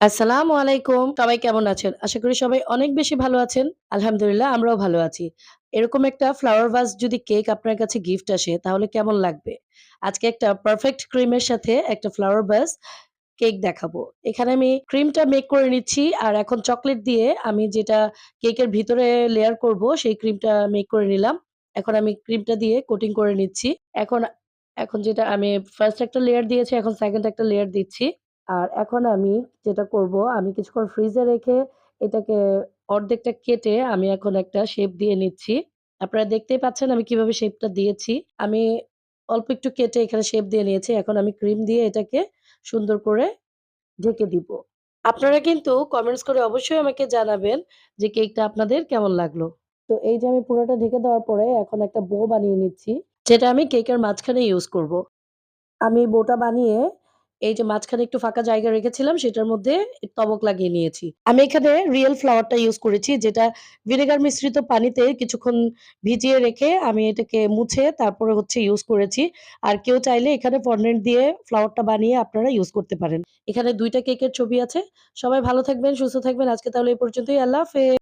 আসসালামু আলাইকুম। সবাই কেমন আছেন? আশা করি সবাই অনেক বেশি ভালো আছেন। আলহামদুলিল্লাহ আমরাও ভালো আছি। এরকম একটা ফ্লাওয়ার ভাস যদি কেক আপনার কাছে গিফট আসে তাহলে কেমন লাগবে? আজকে একটা পারফেক্ট ক্রিম এর সাথে একটা ফ্লাওয়ার ভাস কেক দেখাবো। এখানে আমি ক্রিমটা মেক করে নিচ্ছি আর এখন চকলেট দিয়ে আমি যেটা কেকের ভিতরে লেয়ার করব সেই ক্রিমটা মেক করে নিলাম। এখন আমি ক্রিমটা দিয়ে কোটিং করে নিচ্ছি। এখন এখন যেটা আমি ফার্স্ট একটা লেয়ার দিয়েছি, এখন সেকেন্ড একটা লেয়ার দিচ্ছি। আর এখন আমি যেটা করব, আমি কিছুক্ষণ ফ্রিজে রেখে এটাকে অর্ধেকটা কেটে আমি এখন একটা শেপ দিয়ে নিচ্ছি। আপনারা দেখতেই পাচ্ছেন আমি কীভাবে শেপটা দিয়েছি। আমি অল্প একটু কেটে এখানে শেপ দিয়ে নিয়েছি। এখন আমি ক্রিম দিয়ে এটাকে সুন্দর করে ঢেকে দিব। আপনারা কিন্তু কমেন্টস করে অবশ্যই আমাকে জানাবেন যে কেকটা আপনাদের কেমন লাগল। তো এই যে আমি পুরোটা ঢেকে দেওয়ার পরে এখন একটা বো বানিয়ে নিচ্ছি। যেটা আমি কেকের মাঝখানে ইউজ করব। আমি বোটা বানিয়ে এই যে মাঝখানে একটু ফাঁকা জায়গা রেখেছিলাম সেটার মধ্যে তবক লাগিয়ে নিয়েছি। আমি এখানে রিয়েল ফ্লাওয়ারটা ইউজ করেছি যেটা ভিনেগার মিশ্রিত পানিতে কিছুক্ষণ ভিজিয়ে রেখে আমি এটাকে মুছে তারপরে হচ্ছে ইউজ করেছি। আর কেউ চাইলে এখানে ফন্ডেন্ট দিয়ে ফ্লাওয়ারটা বানিয়ে আপনারা ইউজ করতে পারেন। এখানে ২ টা কেকের ছবি আছে। সবাই ভালো থাকবেন, সুস্থ থাকবেন। আজকে তাহলে এই পর্যন্তই। আল্লাহ হাফেজ।